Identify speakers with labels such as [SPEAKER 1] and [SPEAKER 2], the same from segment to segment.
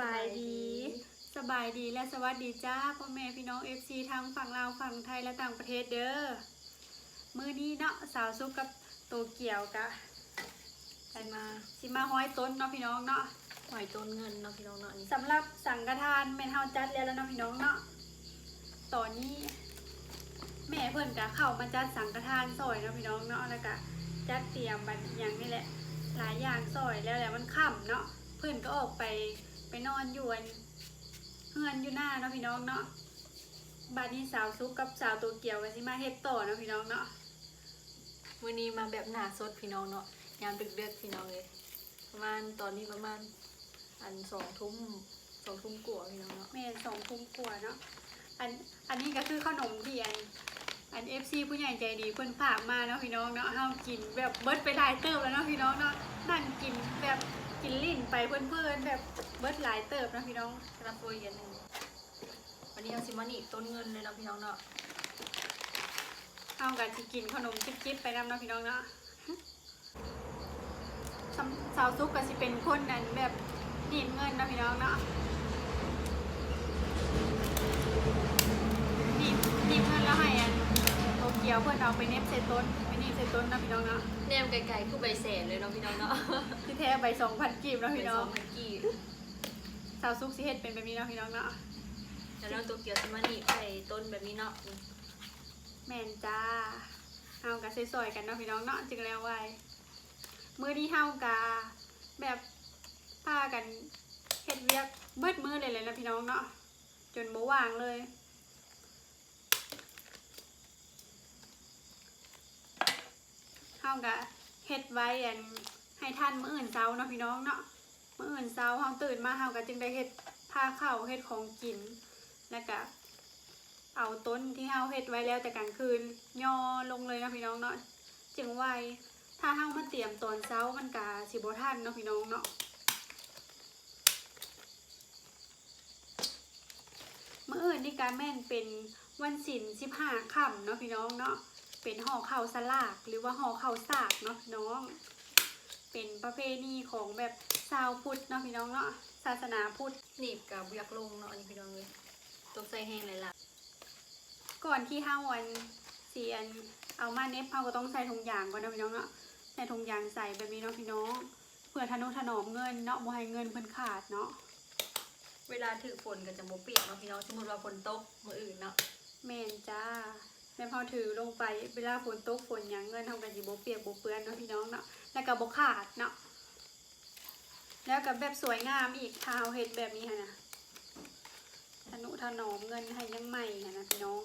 [SPEAKER 1] บายดี สบายดีและสวัสดีจ้าพ่อแม่พี่น้อง FC ทั้งฝั่งลาวฝั่งไทยและต่างประเทศเด้อมื้อนี้เนาะสาวซุกกับโตเกียวกะ
[SPEAKER 2] ไปมา
[SPEAKER 1] สิมาห้อยต้นเนาะพี่น้องเนาะ
[SPEAKER 2] หอยต้นเงินเนาะพี่น้องเนาะนี่
[SPEAKER 1] สำหรับสังฆทานแม่นเฮาจัดแล้วแล้วเนาะพี่น้องเนาะตอนนี้ แม่เพิ่นกะเข้ามาจัดสังฆทานซอยเนาะพี่น้องเนาะแล้วก็จัดเตรียมบัดอหย่างนี่แหละหลายอย่างซอยแล้วแหละมันค่ำเนาะเพิ่นก็ออกไป ไปนอนอยู่อันเฮือนอยู่หน้าเนาะพี่น้องเนาะบัดนี้สาวซุกกับสาวตัวเกียวก็สิมาเฮ็ดต่อเนาะพี่น้องเนาะ
[SPEAKER 2] มื้อนี้มาแบบหนาสดพี่น้องเนาะยามดึกๆพี่น้องเลย ประมาณตอนนี้ประมาณอันสองทุ่มสองทุ่มกว่าพี่น้องเนาะ
[SPEAKER 1] แม่นสองทุ่มกว่าเนาะอันอันนี้ก็คือขนมที่อันอัน FC ผู้ใหญ่ใจดีเพิ่นฝากมาเนาะพี่น้องเนาะเฮากินแบบเบิดไปหลายเติบแล้วเนาะพี่น้องเนาะนั่งกินแบบ กินลิ้นไปเพื่อนๆแบบเบิร์ดหลายเติบนะพี่น้อง
[SPEAKER 2] กระโปรยอันหนึ่งวันนี้เอาซิมานี่ต้นเงินเลยนะพี่น้องเนาะ
[SPEAKER 1] เอากันสิกินขนมจิ๊บๆไปนำเนาะพี่น้องเนาะสาวซุกก็สิเป็นคนนั้นแบบหนีบเงินนะพี่น้องเนาะหนีบหนีบเงินแล้วให้อันโตเกี ยวเพื่อนเอาไปเน็บใส่ต้นไปหนีบใส่ต้นเนาะพี่น้องเนาะ
[SPEAKER 2] แนมไกลๆคือใบแสนเลยเนาะพี่น้องเนาะ
[SPEAKER 1] ที่แท้ใบสองพันกีบเนาะพี่น้อง
[SPEAKER 2] ใบสพันกี่
[SPEAKER 1] สาวซุกสิเฮ็ดเป็นแบบนี้เนาะพี่น้องเนาะ
[SPEAKER 2] แล้วน้องตัวเกียวสิมานี่ไปต้นแบบนี้เนาะ
[SPEAKER 1] แม่นจ้าเฮากะซอยๆกันเนาะพี่น้องเนาะจึงแล้วไว้มื้อนี้เฮากะแบบพากันเฮ็ดเวียกเบิดมื้อเลยเลยนะพี่น้องเนาะจนบ่ว่างเลย เฮากะเฮ็ดไว้อันให้ท่านมื้ออื่นเช้าเนาะพี่น้องเนาะมื้ออื่นเช้าเฮาตื่นมาเฮาก็จึงได้เฮ็ดพาข้าเฮ็ดของกิน แล้วก็เอาต้นที่เฮาเฮ็ดไว้แล้วแต่กลางคืนย่อลงเลยเนาะพี่น้องเนาะจึงไวถ้าเฮามาเตรียมตอนเช้ามันก็สิบ่ทันเนาะพี่น้องเนาะมื้ออื่นนี่ก็แม่นเป็นวันศีล15ค่ำเนาะพี่น้องเนาะ เป็นห่อข้าวสลากหรือว่าห่อข้าวสากเนาะพี่น้อง เป็นประเพณีของแบบชาวพุทธเนาะพี่น้องเนาะศาสนาพุทธ
[SPEAKER 2] หนีบกับอยากลงเนาะอันนี้พี่น้องเลยตกใส่แห้งเลยล่ะ
[SPEAKER 1] ก่อนที่ห้าวันเสียนเอามาเน็บเฮาก็ต้องใส่ถุงยางก่อนเนาะพี่น้องเนาะใส่ถุงยางใส่แบบนี้เนาะพี่น้องเพื่อทนุถนอมเงินเนาะบ่ให้เงินเพิ่นขาดเนาะ
[SPEAKER 2] เวลาถือฝนก็จะบ่เปียกเนาะพี่น้องสมมติว่าฝนตกมื้ออื่นเนาะ
[SPEAKER 1] แม่นจ้า แม่พอถือลงไปเวลาฝนตกฝนหยังเงินทำกันสิบเปียกบเปื้อนเนาะพี่น้องเนาะแล้วก็บ่ขาดเนาะแล้วกับแบบสวยงามอีกถ้าเอาเฮ็ดแบบนี้ค่ะน่ะทนุถนอมเงินให้ยังใหม่หั่นนะพี่น้อง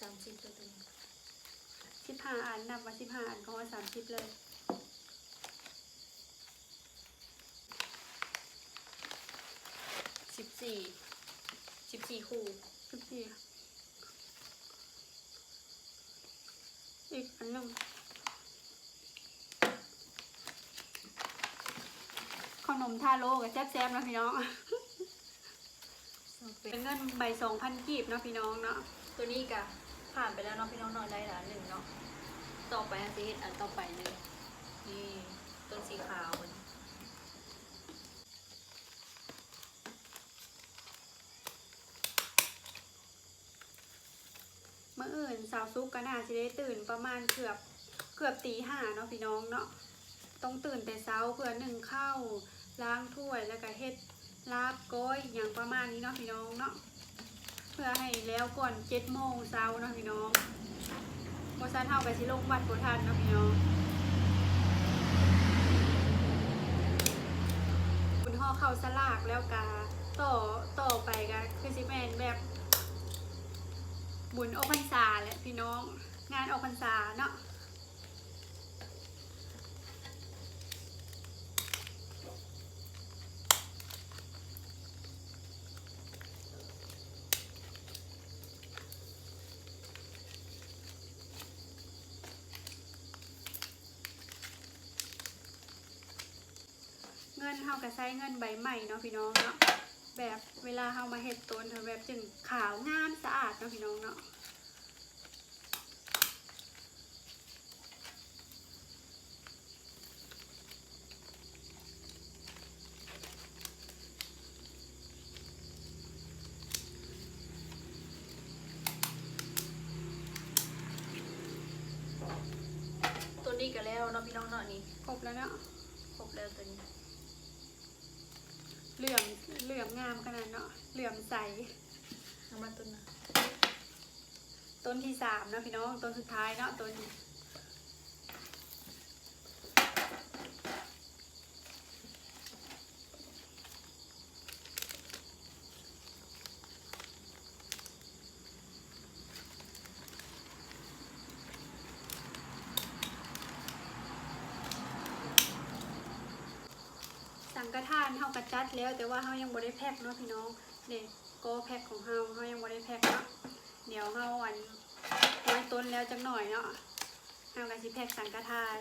[SPEAKER 2] สามสิบตัวตัวนี้
[SPEAKER 1] 15อันนับว่า15อันก็ว่า30เลย
[SPEAKER 2] สิบสี่สิบสี่คู่
[SPEAKER 1] 14อีกอันหนึงขนมทาโร่กับแซ่บๆเนาะพี่น้อง เป็นเงินใบสองพันกีบเนาะพี่น้องเนาะ
[SPEAKER 2] ตัวนี้ก็ ผ่านไปแล้วเนาะพี่น้องนาะได้ละหนึ่งเนาะต่อไปอันสิเฮ็ดอันต่อไปเลยนี่ต้นสีขาวมัน
[SPEAKER 1] เมื่ออื่นสาวซุกก็น่าจะได้ตื่นประมาณเกือบเกือบตีห้าเนาะพี่น้องเนาะต้องตื่นแต่เช้าเพื่อหนึ่งข้าวล้างถ้วยแล้วก็เฮ็ดลาบก้อยอย่างประมาณนี้เนาะพี่น้องเนาะ เพื่อให้แล้วก่อนเจ็ดโมงเช้านะพี่น้องโมซันเฮากับชิลงวัดโพทันนะพี่น้องบุญห่อข้าวสลากแล้วกาต่อต่อไปกันคือซิแมนแบบบุญออกพรรษาแหละพี่น้อง งานออกพรรษาเนาะ เฮาก็ใช้เงินใบใหม่เนาะพี่น้องเนาะแบบเวลาเฮามาเฮ็ดต้นเธอแบบจึงขาวงามสะอาดเนาะพี่น้องเนาะ
[SPEAKER 2] ตัวนี้ก็แล้วเนาะพี่น้องเนาะนี่
[SPEAKER 1] ครบแล้วเนาะ
[SPEAKER 2] ครบแล้วตัวนี้
[SPEAKER 1] เหลื่อมเหลื่อม งามขนาดเนาะเหลื่อมใส
[SPEAKER 2] เอามาตัวนะ
[SPEAKER 1] ต้นที่สามเนาะพี่น้องต้นสุดท้ายเนาะต้นนี้ สังกทานเฮากระจัดแล้ว แต่ว่าเฮายังบ่ได้แพ็คเนาะพี่น้องเด็กก็แพ็คของเฮาเฮายังบ่ได้แพ็คเนาะเดี๋ยวเฮาอันไว้ต้นแล้วจักหน่อยเนาะเฮาก็สิแพ็คสังกทาน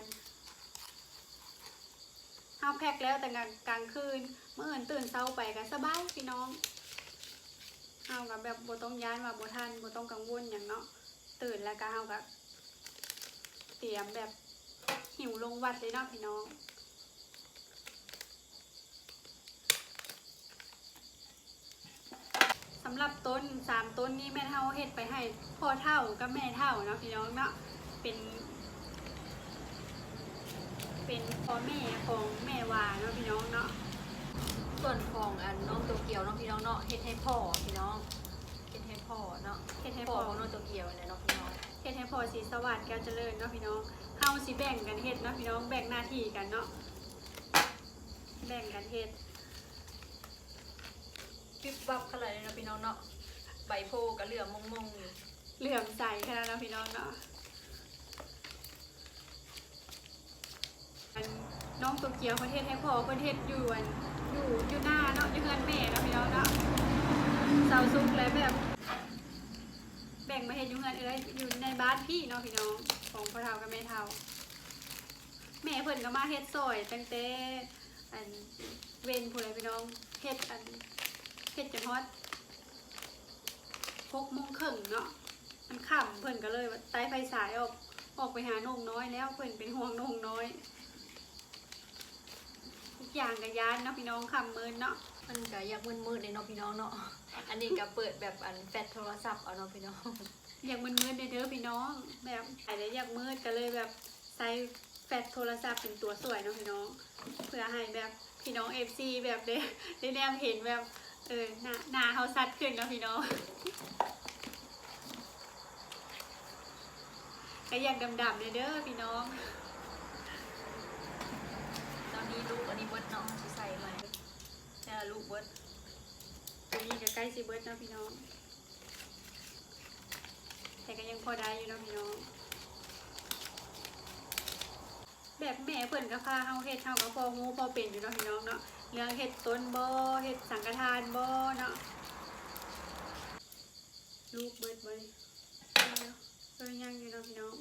[SPEAKER 1] เฮาแพ็คแล้วแต่กลางกลางคืนเมื่ออื่นตื่นเช้าไปก็สบายพี่น้องเฮาก็แบบบ่ต้องย้านว่าบ่ทันบ่ต้องกังวลหยังเนาะตื่นแล้วก็เฮาก็เตรียมแบบหิวลงวัดเลยเนาะพี่น้อง สำหรับต้นสามต้นนี้แม่เท่าเฮ็ดไปให้พ่อเท่ากับแม่เท่าเนาะพี่น้องเนาะเป็น เป็นพ่อแม่ของแม่วาเนาะพี่น้องเนาะ
[SPEAKER 2] ส่วนของอันน้องตัวเกียวเนาะพี่น้องเนาะเฮ็ดให้พ่อพี่น้องเฮ็ดให้พ่อเนาะ
[SPEAKER 1] เฮ็ดให้
[SPEAKER 2] พ่
[SPEAKER 1] พ่
[SPEAKER 2] อ
[SPEAKER 1] อ
[SPEAKER 2] ของน้องตัวเกียวเนี่ยเนาะพี่น้อง
[SPEAKER 1] เฮ็ดให้พ่อสีสวัสดิ์แก้วเจริญเนาะพี่น้องเฮาสิแบ่งกันเฮ็ดเนาะพี่น้องแบ่งหน้าที่กันเนาะแบ่งกันเฮ็ด
[SPEAKER 2] วิบวับขนาดนี้นะพี่น้องเนาะใบโพกับเหลือมมงๆอยู่
[SPEAKER 1] เหลื่อมใสขนาดนะพี่น้องเนาะน้องตัวเกียวประเทศให้พ่อประเทศอยู่อันอยู่อยู่หน้าเนาะอยู่เฮือนแม่นะพี่น้องเนาะเสาซุกเลยแบบ แบ่งมาเห็นอยู่เงินเอ้ยอยู่ในบ้านพี่เนาะพี่น้องของพ่อเฒ่ากับแม่เฒ่าแม่เพิ่นก็มาเฮ็ดซอยตั้งแต่อันเวนผู้ใดพี่น้องเฮ็ดอัน เฮ็ดจนฮอดหกโมงครึ่งเนาะมันค่ำเพิ่นก็เลยว่าไต้ไฟสายออกออกไปหาน้องน้อยแล้วเพิ่นเป็นห่วงน้องน้อยทุกอย่างก็ย้านเนาะพี่น้องค่ำมืนเนาะ
[SPEAKER 2] มันก็อยากมืดๆเลยเนาะพี่น้องเนาะอันนี้ก็เปิดแบบอันแฟลชโทรศัพท์เอาเนาะพี่น้อง
[SPEAKER 1] อยากมืดมืดๆเด้อพี่น้อง แบบอาจจะอยากมืดก็เลยแบบใส่แฟลชโทรศัพท์เป็นตัวสวยเนาะพี่น้อง เพื่อให้แบบพี่น้องเอฟซีแบบได้ได้แนมเห็นแบบ เออหน้าหน้าเขาซัดขึ้นเนาะพี่น้องก็อยากดำๆเลยเด้อพี่น้อง
[SPEAKER 2] ตอนนี้ลูกอันนี้เบิดเนาะสิใส่ใหมเนี่ยลูกเบิด
[SPEAKER 1] ตัวนี้ก็ใกล้สิเบิร์ดนะพี่น้อง แต่ก็ยังพอได้อยู่นะพี่น้อง แบบแม่เพิ่นก็พาเฮาเฮ็ดเฮาก็พอฮู้พอเป็นอยู่นะพี่น้องเนาะ เรื่องเฮ็ดต้นบ่เฮ็ดสังฆทานบ่เนาะลูกเบิดบ่นี่เออยังอยู่เนาะพี่น้อง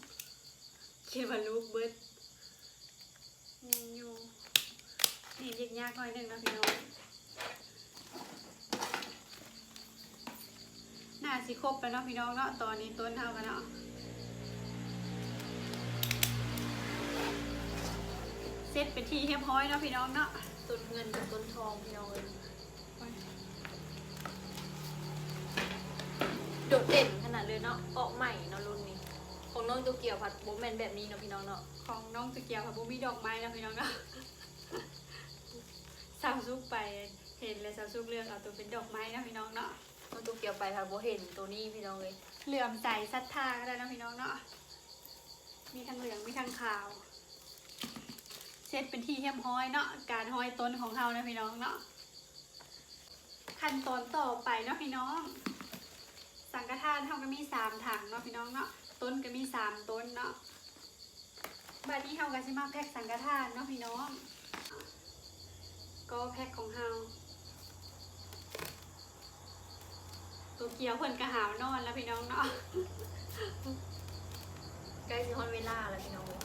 [SPEAKER 1] คิดว่าลูกเบิดยังอยู่นี่เด็กยากหน่อยหนึ่งเนาะพี่น้องน่าสิครบแล้วเนาะพี่น้องเนาะตอนนี้ต้นเท่ากันเนาะเสร็จเป็นที่เรียบร้อยเนาะพี่น้องเนาะ
[SPEAKER 2] นเงินกับต้นทองพี่น้องเอ้ยโดดเด่นขนาดเลยเนาะ ออกใหม่เนาะรุ่นนี้ ของน้องตัวเกียวผัดโบแมนแบบนี้เนาะพี่น้องเนาะ
[SPEAKER 1] ของน้องตะเกียบค่ะบุมีดอกไม้แล้วพี่น้องเนาะสาวซุกไปเห็นเลยสาวซุกเลือกเอาตัวเป็นดอกไม้นะพี่น้องเนาะ
[SPEAKER 2] น้องตัวเกียวไปผัดโบเห็นตัวนี้พี่น้องเลย
[SPEAKER 1] เหลื่อมใสศรัทธาก็ได้นะพี่น้องเนาะ มีทั้งเหลืองมีทั้งขาว เสร็จเป็นที่เรียบร้อยเนาะการห้อยต้นของเรานะพี่น้องเนาะขั้นตอนต่อไปเนาะพี่น้อง สังฆทานเท่าก็มีสามถังเนาะพี่น้องเนาะต้นก็มีสามต้นเนาะบัดนี้เฮาก็สิมาแพ็คสังฆทานเนาะพี่น้อง ก็แพ็คของเฮาตัวเกียวเพิ่นก็หาวนอนแล้วพี่น้องเนาะ
[SPEAKER 2] ใกล้สิฮอนเวลาแล้วพี่น้องเลย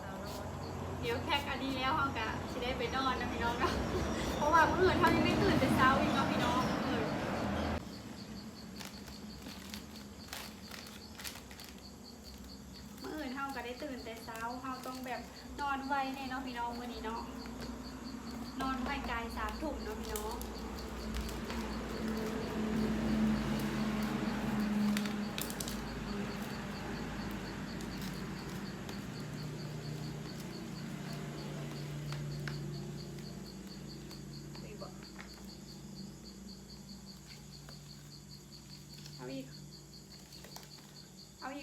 [SPEAKER 2] เอน
[SPEAKER 1] เดี๋ยวแค่กอันนี้แล้วเขากะจะได้ไปนอนนะพี่น้องเนาะเพราะว่าเมื่ออื่นเขายังไม่ตื่นแต่เช้าอีกเนาะพี่น้องเออเมื่ออื่นเขาก็ได้ตื่นแต่เช้าเขาต้องแบบนอนไวแน่เนาะพี่น้องวันนี้เนาะนอนไวกายสามถุ่มเนาะพี่น้อง
[SPEAKER 2] ไปบอก
[SPEAKER 1] เอาอี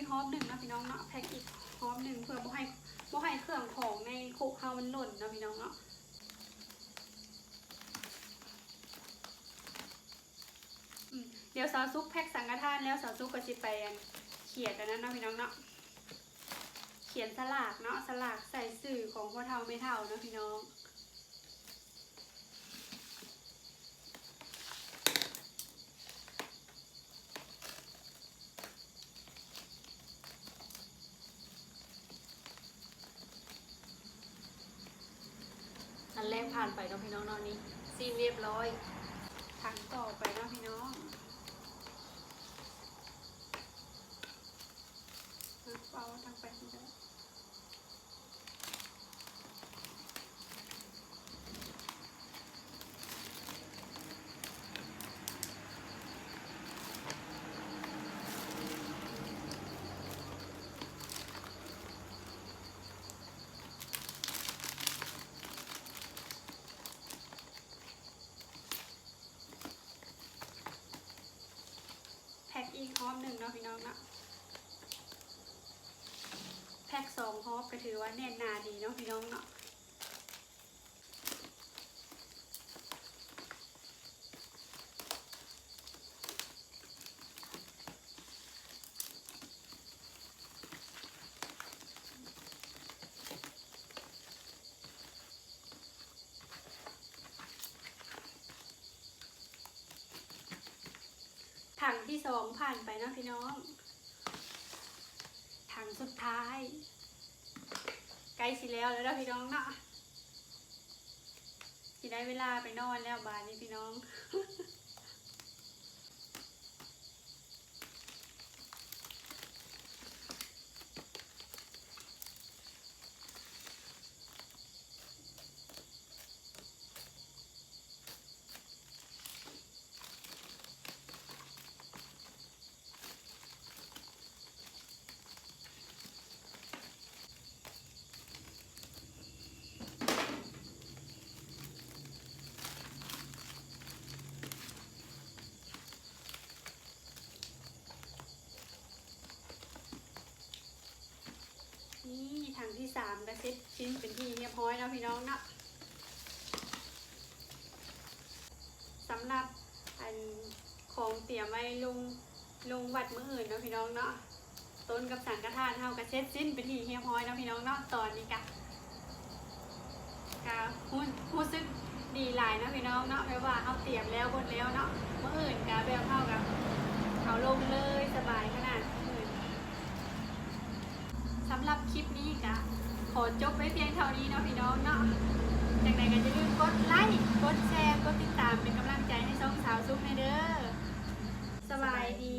[SPEAKER 1] ก เอาอีกฮอปหนึ่งนะพี่น้องเนาะแพ็กอีกฮอปหนึ่งเพื่อบ่ให้บ่ให้เครื่องของในคุกเฮามันหล่นนะพี่น้องเนาะเดี๋ยวสาวซุกแพ็กสังฆทานแล้วสาวซุกก็สิไปเขียนอันนั้นนะพี่น้องเนาะเขียนสลากเนาะสลากใส่สื่อของพ่อเฒ่าไม่เฒ่านะพี่น้อง
[SPEAKER 2] อันแรกผ่า น้องนอนนี้ซีนเรียบร้อย
[SPEAKER 1] ทางต่อไปนะพี่น้องเอาทางไปที่เดิมแพ็กอีกฮอปห นึ่งเนาะพี่น้องเนาะแพ็กสองฮอปก็ถือว่าแน่นหนาดีเนาะพี่น้องเนาะ ถังที่สองผ่านไปนะพี่น้อง ถังสุดท้ายใกล้สิแล้วแล้วพี่น้องเนาะสิได้เวลาไปนอนแล้วบานนี้พี่น้อง นี่ถังที่สามกระเซ็ตชิ้นเป็นที่เรียบร้อยแล้ว พี่น้องเนาะสำหรับอันของเตรียมไว้ลงลงวัดมื้ออื่นเนาะพี่น้องเนาะต้นกับสังกทานเท่ากระเซ็ตชิ้นเป็นที่เรียบร้อยแล้วพี่น้องเนาะตอนนี้กะกะรู้รู้สึกดีหลายเนาะพี่น้องเนาะแปลว่าเขาเตรียมแล้วบนแล้วเนาะมื้ออื่นกะแบบเท่ากับเอาลงเลยสบายขนาดมื้ออื่นสำหรับคลิปนี้ก็ ขอจบไว้เพียงเท่านี้เนาะพี่น้องเนาะจากไหนก็จะลืมกดไลค์ กดแชร์ กดติดตามเป็นกำลังใจให้ช่องสาวซุปในเด้อสบายดี